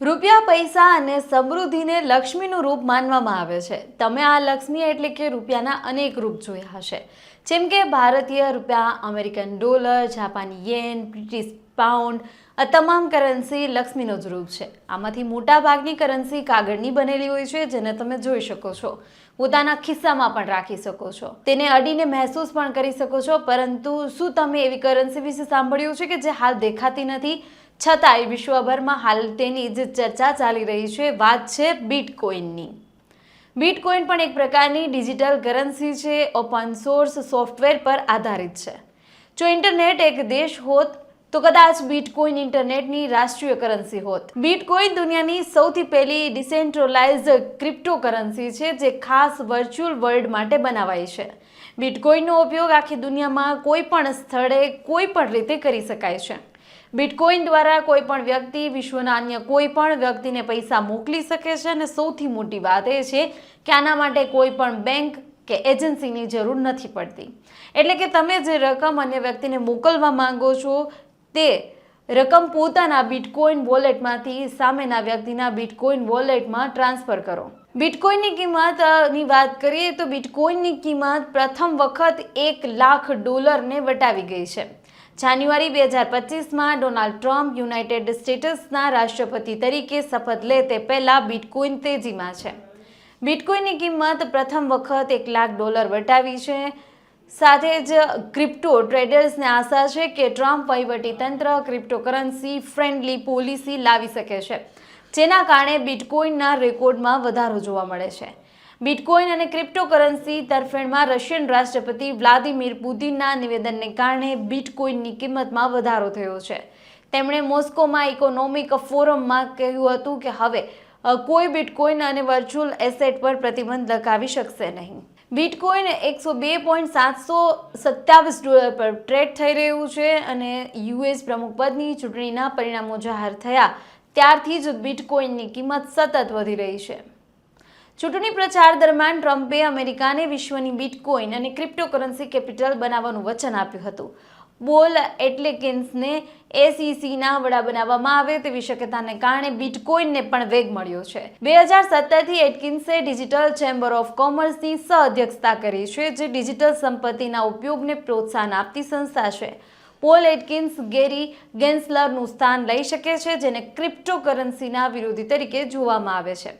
રૂપિયા, પૈસા અને સમૃદ્ધિને લક્ષ્મીનું રૂપ માનવામાં આવે છે. તમે આ લક્ષ્મી એટલે કે રૂપિયાના અનેક રૂપ જોયા હશે. જેમ કે ભારતીય રૂપિયા, અમેરિકન ડોલર, જાપાની યેન, બ્રિટિશ પાઉન્ડ આ તમામ કરન્સી લક્ષ્મીનો જ રૂપ છે. આમાંથી મોટા ભાગની કરન્સી કાગળની બનેલી હોય છે, જેને તમે જોઈ શકો છો. પોતાના ખિસ્સામાં પણ રાખી શકો છો. તેને અડીને મહેસૂસ પણ કરી શકો છો, પરંતુ શું તમે એવી કરન્સી વિશે સાંભળ્યું છે કે જે હાલ દેખાતી નથી? છતાંય વિશ્વભરમાં હાલ તેની જે ચર્ચા ચાલી રહી છે, વાત છે બિટકોઇનની બિટકોઇન પણ એક પ્રકારની ડિજિટલ કરન્સી છે ઓપન સોર્સ સોફ્ટવેર પર આધારિત છે. જો ઇન્ટરનેટ એક દેશ હોત તો કદાચ બિટકોઇન ઇન્ટરનેટની રાષ્ટ્રીય કરન્સી હોત. બિટકોઇન દુનિયાની સૌથી પહેલી ડિસેન્ટ્રલાઇઝ ક્રિપ્ટો કરન્સી છે, જે ખાસ વર્ચ્યુઅલ વર્લ્ડ માટે બનાવાઈ છે. બિટકોઇનનો ઉપયોગ આખી દુનિયામાં કોઈ પણ સ્થળે, કોઈ પણ રીતે કરી શકાય છે. બિટકોઇન દ્વારા કોઈ પણ વ્યક્તિ વિશ્વના અન્ય કોઈ પણ વ્યક્તિને પૈસા મોકલી શકે છે અને સૌથી મોટી વાત એ છે કે આના માટે કોઈ પણ બેંક કે એજન્સીની જરૂર નથી પડતી. એટલે કે તમે જે રકમ અન્ય વ્યક્તિને મોકલવા માંગો છો તે રકમ પોતાના બિટકોઇન વોલેટમાંથી સામેના વ્યક્તિના બિટકોઇન વોલેટમાં ટ્રાન્સફર કરો. બિટકોઇનની કિંમતની વાત કરીએ તો બિટકોઇનની કિંમત પ્રથમ વખત એક લાખ ડોલરને વટાવી ગઈ છે. જાન્યુઆરી બે હજાર પચીસમાં ડોનાલ્ડ ટ્રમ્પ યુનાઇટેડ સ્ટેટ્સના રાષ્ટ્રપતિ તરીકે શપથ લે તે પહેલાં બિટકોઇન તેજીમાં છે. બિટકોઇનની કિંમત પ્રથમ વખત એક લાખ ડોલર વટાવી છે. સાથે જ ક્રિપ્ટો ટ્રેડર્સને આશા છે કે ટ્રમ્પ વહીવટીતંત્ર ક્રિપ્ટોકરન્સી ફ્રેન્ડલી પોલિસી લાવી શકે છે, જેના કારણે બિટકોઇનના રેકોર્ડમાં વધારો જોવા મળે છે. બિટકોઇન અને ક્રિપ્ટોકરન્સી તરફેણમાં રશિયન રાષ્ટ્રપતિ વ્લાદિમીર પુતિનના નિવેદનને કારણે બિટકોઇનની કિંમતમાં વધારો થયો છે. તેમણે મોસ્કોમાં ઇકોનોમિક ફોરમમાં કહ્યું હતું કે હવે કોઈ બિટકોઇન અને વર્ચ્યુઅલ એસેટ પર પ્રતિબંધ લગાવી શકશે નહીં. બિટકોઇન એકસો બે પોઈન્ટ સાતસો સત્યાવીસ ડોલર પર ટ્રેડ થઈ રહ્યું છે અને યુએસ પ્રમુખપદની ચૂંટણીના પરિણામો જાહેર થયા. ત્યારથી જ બિટકોઇનની કિંમત સતત વધી રહી છે. ચૂંટણી પ્રચાર દરમિયાન ટ્રમ્પે અમેરિકાને વિશ્વની બિટકોઇન અને ક્રિપ્ટોકરન્સી કેપિટલ બનાવવાનું વચન આપ્યું હતું. બોલ એટલેકિન્સને એસીસીના વડા બનાવવામાં આવે તેવી શક્યતાને કારણે બિટકોઇનને પણ વેગ મળ્યો છે. બે હજાર સત્તરથી એટકિન્સે ડિજિટલ ચેમ્બર ઓફ કોમર્સની સહઅધ્યક્ષતા કરી છે, જે ડિજિટલ સંપત્તિના ઉપયોગને પ્રોત્સાહન આપતી સંસ્થા છે. પોલ એટકિન્સ ગેરી ગેન્સલરનું સ્થાન લઈ શકે છે, જેને ક્રિપ્ટોકરન્સીના વિરોધી તરીકે જોવામાં આવે છે.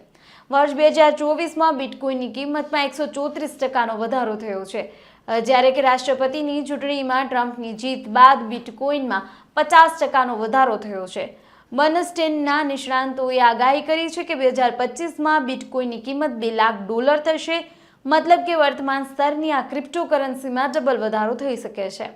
વર્ષ બે હજાર ચોવીસમાં બિટકોઇનની કિંમતમાં એકસો ચોત્રીસ ટકાનો વધારો થયો છે. જ્યારે કે રાષ્ટ્રપતિની ચૂંટણીમાં ટ્રમ્પની જીત બાદ બિટકોઇનમાં પચાસ ટકાનો વધારો થયો છે. બનસ્ટેનના નિષ્ણાંતોએ આગાહી કરી છે કે બે હજાર પચીસમાં બિટકોઇનની કિંમત બે લાખ ડોલર થશે. મતલબ કે વર્તમાન સ્તરની આ ક્રિપ્ટોકરન્સીમાં ડબલ વધારો થઈ શકે છે.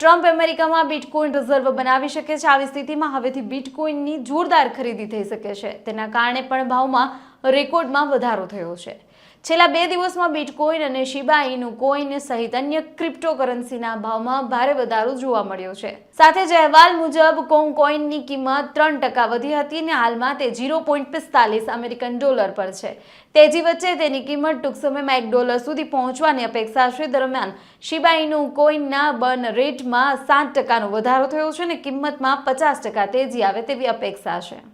ટ્રમ્પ અમેરિકામાં બિટકોઇન રિઝર્વ બનાવી શકે છે. આવી સ્થિતિમાં હવેથી બિટકોઇનની જોરદાર ખરીદી થઈ શકે છે. તેના કારણે પણ ભાવમાં રેકોર્ડમાં વધારો થયો છે. છેલ્લા બે દિવસમાં બિટકોઇન અને શિબાઈનું કોઈન સહિત અન્ય ક્રિપ્ટોકરન્સીના ભાવમાં ભારે વધારો જોવા મળ્યો છે. સાથે જ અહેવાલ મુજબ, કોંગ કોઇનની કિંમત ત્રણ ટકા વધી હતી અને હાલમાં તે ઝીરો પોઈન્ટ પિસ્તાલીસ અમેરિકન ડોલર પર છે. તેજી વચ્ચે તેની કિંમત ટૂંક સમયમાં એક ડોલર સુધી પહોંચવાની અપેક્ષા છે. દરમિયાન શિબાઈનું કોઈનના બર્ન રેટમાં સાત ટકાનો વધારો થયો છે અને કિંમતમાં પચાસ ટકા તેજી આવે તેવી અપેક્ષા છે.